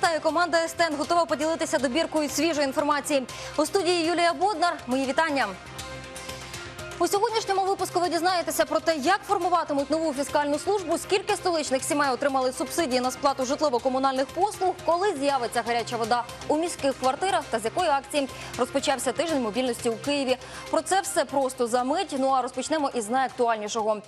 13 команда СТН готова поділитися добіркою свіжої інформації. У студії Юлія Боднар. Мої вітання. У сьогоднішньому випуску ви дізнаєтеся про те, як формуватимуть нову фіскальну службу, скільки столичних сімей отримали субсидії на сплату житлово-комунальних послуг, коли з'явиться гаряча вода у міських квартирах та з якої акції розпочався тиждень мобільності у Києві. Про це все просто за мить. Ну а розпочнемо із найактуальнішого.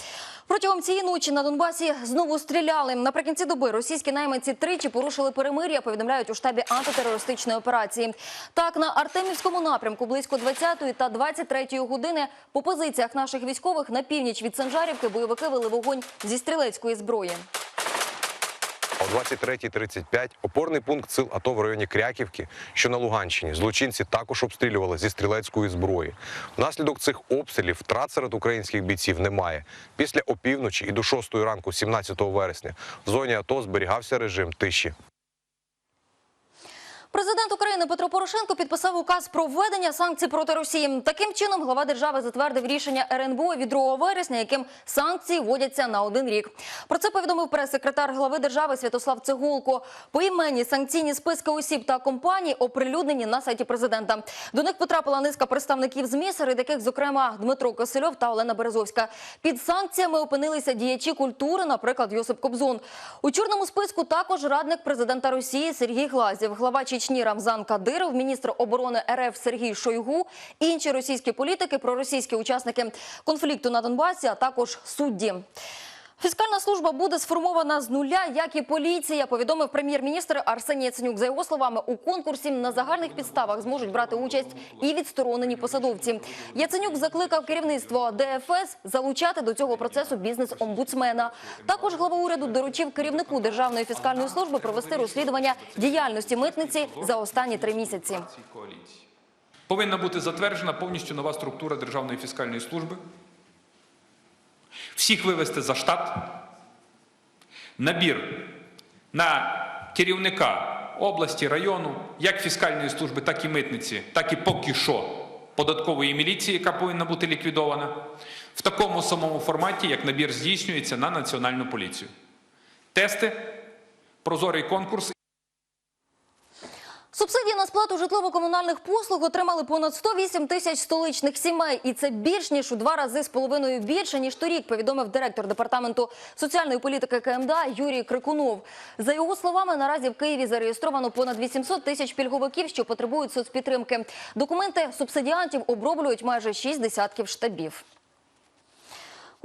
Протягом цієї ночі на Донбасі знову стріляли. Наприкінці доби російські найманці тричі порушили перемир'я. Повідомляють у штабі антитерористичної операції. Так на Артемівському напрямку близько 20-ї та 23-ї години по позиціях наших військових на північ від Санжарівки бойовики вели вогонь зі стрілецької зброї. О 23.35 опорний пункт сил АТО в районі Кряківки, що на Луганщині, злочинці також обстрілювали зі стрілецької зброї. Внаслідок цих обстрілів втрат серед українських бійців немає. Після опівночі і до 6 ранку, 17 вересня, в зоні АТО зберігався режим тиші. Президент України Петро Порошенко підписав указ про введення санкцій проти Росії. Таким чином, глава держави затвердив рішення РНБО від 2 вересня, яким санкції вводяться на один рік. Про це повідомив прес-секретар глави держави Святослав Цегулко. Поіменні санкційні списки осіб та компаній оприлюднені на сайті президента. До них потрапила низка представників ЗМІ, серед яких, зокрема, Дмитро Косельов та Олена Березовська. Під санкціями опинилися діячі культури, наприклад, Йосип Кобзон. У чорному списку також радник президента Росії Сергій Глазів, глава Чечні Рамзан Кадиров, міністр оборони РФ Сергій Шойгу, інші російські політики, проросійські учасники конфлікту на Донбасі, а також судді. Фіскальна служба буде сформована з нуля, як і поліція, повідомив прем'єр-міністр Арсеній Яценюк. За його словами, у конкурсі на загальних підставах зможуть брати участь і відсторонені посадовці. Яценюк закликав керівництво ДФС залучати до цього процесу бізнес-омбудсмена. Також глава уряду доручив керівнику Державної фіскальної служби провести розслідування діяльності митниці за останні три місяці. Повинна бути затверджена повністю нова структура Державної фіскальної служби. Всіх вивести за штат. Набір на керівника області, району, як фіскальної служби, так і митниці, так і поки що податкової міліції, яка повинна бути ліквідована, в такому самому форматі, як набір здійснюється на національну поліцію. Тести, прозорий конкурс Субсидії на сплату житлово-комунальних послуг отримали понад 108 тисяч столичних сімей, і це більш ніж у два рази з половиною більше ніж торік. Повідомив директор департаменту соціальної політики КМДА Юрій Крикунов. За його словами, наразі в Києві зареєстровано понад 800 тисяч пільговиків, що потребують соцпідтримки. Документи субсидіантів оброблюють майже шість десятків штабів.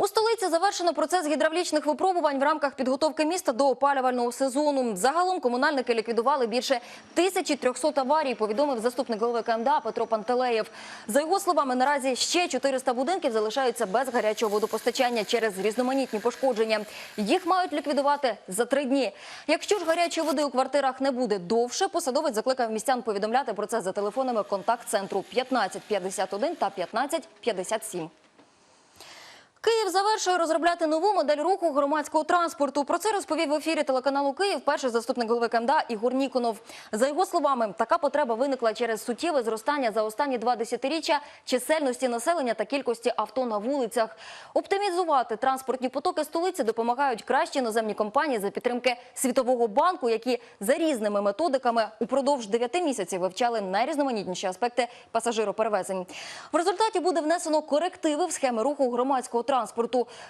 У столиці завершено процес гідравлічних випробувань в рамках підготовки міста до опалювального сезону. Загалом комунальники ліквідували більше 1300 аварій, повідомив заступник голови КМДА Петро Пантелеєв. За його словами, наразі ще 400 будинків залишаються без гарячого водопостачання через різноманітні пошкодження. Їх мають ліквідувати за три дні. Якщо ж гарячої води у квартирах не буде довше, посадовець закликав містян повідомляти про це за телефонами контакт-центру 1551 та 1557. Київ завершує розробляти нову модель руху громадського транспорту. Про це розповів в ефірі телеканалу Київ перший заступник голови КМДА Ігор Ніконов. За його словами, така потреба виникла через суттєве зростання за останні два десятиріччя чисельності населення та кількості авто на вулицях. Оптимізувати транспортні потоки столиці допомагають кращі іноземні компанії за підтримки Світового банку, які за різними методиками упродовж 9 місяців вивчали найрізноманітніші аспекти пасажироперевезень. В результаті буде внесено корективи в схеми руху громадського транспорту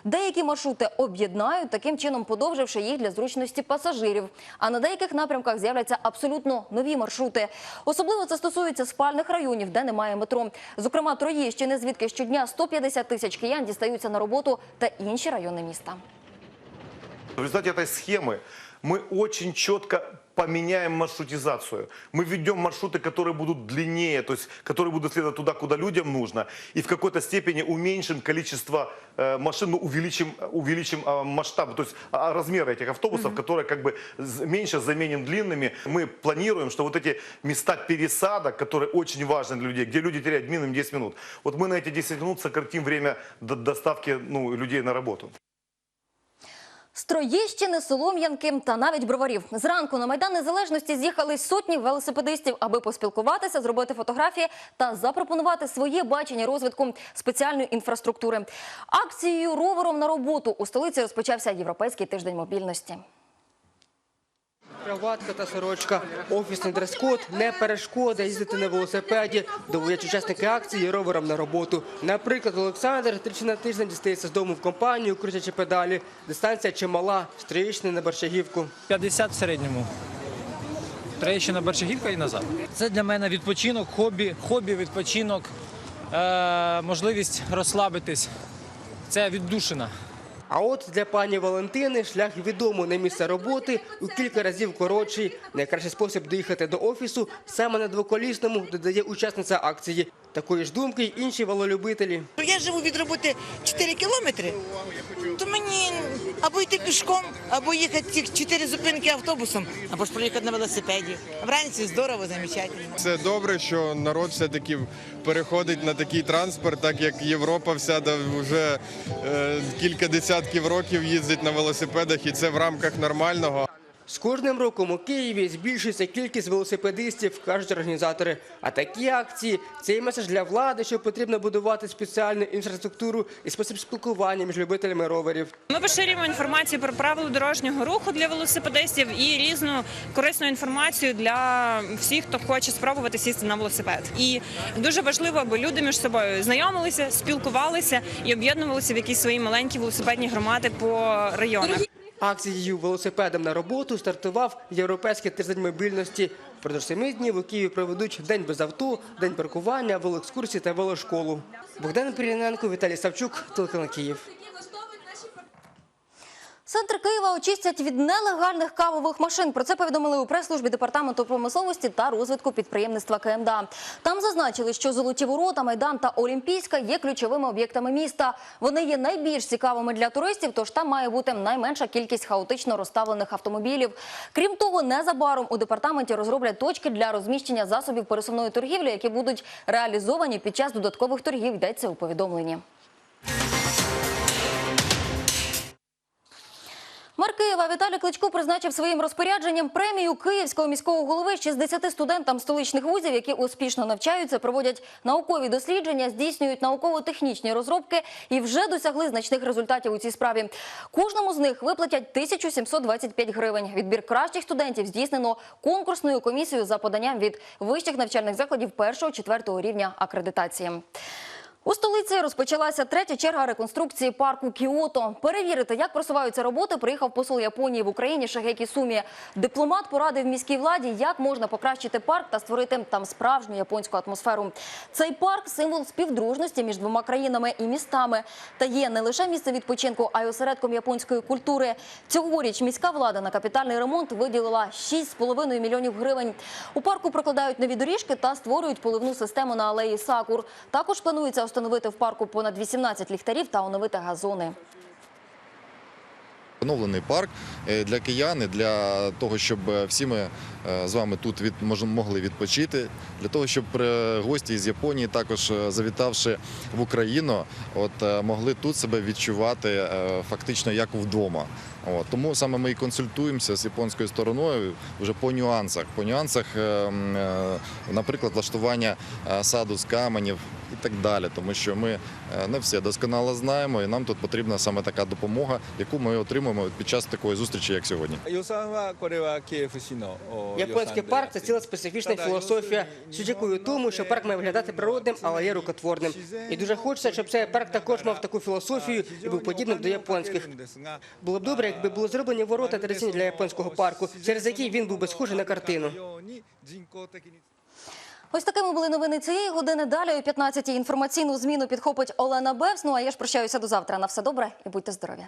Деякі маршрути об'єднають, таким чином подовживши їх для зручності пасажирів. А на деяких напрямках з'являться абсолютно нові маршрути. Особливо це стосується спальних районів, де немає метро. Зокрема, Троєщини, звідки щодня 150 тисяч киян дістаються на роботу та інші райони міста. В результате этой схемы мы очень четко поменяем маршрутизацию. Мы введем маршруты, которые будут длиннее, то есть которые будут следовать туда, куда людям нужно. И в какой-то степени уменьшим количество э, машин, но увеличим, увеличим э, масштаб, то есть а, размеры этих автобусов, которые как бы з- меньше заменим длинными. Мы планируем, что вот эти места пересадок, которые очень важны для людей, где люди теряют минимум 10 минут, вот мы на эти 10 минут сократим время до- доставки ну, людей на работу. З Троєщини, Солом'янки та навіть броварів. Зранку на Майдан Незалежності з'їхали сотні велосипедистів, аби поспілкуватися, зробити фотографії та запропонувати своє бачення розвитку спеціальної інфраструктури. Акцією ровером на роботу у столиці розпочався Європейський тиждень мобільності. Краватка та сорочка, офісний дрес-код не перешкода їздити на велосипеді, доводять учасники акції ровером на роботу. Наприклад, Олександр тричі на тиждень дістається з дому в компанію, крутячи педалі. Дистанція чимала, стрічний на Борщагівку. 50 в середньому. Троєщина Борщагівка і назад. Це для мене відпочинок, хобі, хобі, відпочинок, е, можливість розслабитись. Це віддушина. А от для пані Валентини шлях відомо на місце роботи у кілька разів коротший. Найкращий спосіб доїхати до офісу саме на двоколісному, додає учасниця акції. Такої ж думки й інші велолюбителі. Я живу від роботи 4 кілометри, то мені або йти пішком, або їхати ці 4 зупинки автобусом, або ж проїхати на велосипеді. Вранці здорово, замечательно. Це добре, що народ все-таки переходить на такий транспорт, так як Європа вся да, вже е, кілька десятків років їздить на велосипедах, і це в рамках нормального. З кожним роком у Києві збільшується кількість велосипедистів, кажуть організатори. А такі акції це і меседж для влади, що потрібно будувати спеціальну інфраструктуру і спосіб спілкування між любителями роверів. Ми поширюємо інформацію про правила дорожнього руху для велосипедистів і різну корисну інформацію для всіх, хто хоче спробувати сісти на велосипед. І дуже важливо, аби люди між собою знайомилися, спілкувалися і об'єднувалися в якісь свої маленькі велосипедні громади по районах. Акцією велосипедом на роботу стартував європейський тиждень мобільності. Впродовж семи днів у Києві проведуть день без авто, день паркування, велоекскурсії та велошколу. Богдан Піріненко, Віталій Савчук, телеканал Київ. Центр Києва очистять від нелегальних кавових машин. Про це повідомили у прес-службі департаменту промисловості та розвитку підприємництва КМДА. Там зазначили, що золоті ворота, майдан та Олімпійська є ключовими об'єктами міста. Вони є найбільш цікавими для туристів, тож там має бути найменша кількість хаотично розставлених автомобілів. Крім того, незабаром у департаменті розроблять точки для розміщення засобів пересувної торгівлі, які будуть реалізовані під час додаткових торгів. Йдеться у повідомленні. Мер Києва Віталій Кличко призначив своїм розпорядженням премію київського міського голови 60 студентам столичних вузів, які успішно навчаються, проводять наукові дослідження, здійснюють науково-технічні розробки і вже досягли значних результатів у цій справі. Кожному з них виплатять 1725 гривень. Відбір кращих студентів здійснено конкурсною комісією за поданням від вищих навчальних закладів першого-четвертого рівня акредитації. У столиці розпочалася третя черга реконструкції парку Кіото. Перевірити, як просуваються роботи, приїхав посол Японії в Україні Шагекі Сумі. Дипломат порадив міській владі, як можна покращити парк та створити там справжню японську атмосферу. Цей парк символ співдружності між двома країнами і містами та є не лише місце відпочинку, а й осередком японської культури. Цьогоріч міська влада на капітальний ремонт виділила 6,5 мільйонів гривень. У парку прокладають нові доріжки та створюють поливну систему на алеї Сакур. Також планується встановити в парку понад 18 ліхтарів та оновити газони. Оновлений парк е, для киян, для того, щоб е, всі ми е, з вами тут від, могли відпочити, для того, щоб гості з Японії, також завітавши в Україну, от, могли тут себе відчувати фактично як вдома. От, тому саме ми і консультуємося з японською стороною вже по нюансах. По нюансах, е, м, е, наприклад, влаштування саду з каменів і так далі, тому що ми е, не все досконало знаємо, і нам тут потрібна саме така допомога, яку ми отримуємо під час такої зустрічі, як сьогодні. Японський парк це ціла специфічна філософія. Що дякую тому, що парк має виглядати природним, але є рукотворним. І дуже хочеться, щоб цей парк також мав таку філософію і був подібним до японських. Було б добре, якби було зроблені ворота традиційні для японського парку, через які він був би схожий на картину. Ось такими були новини цієї години. Далі о 15-й інформаційну зміну підхопить Олена Бевс. Ну а я ж прощаюся до завтра. На все добре і будьте здорові.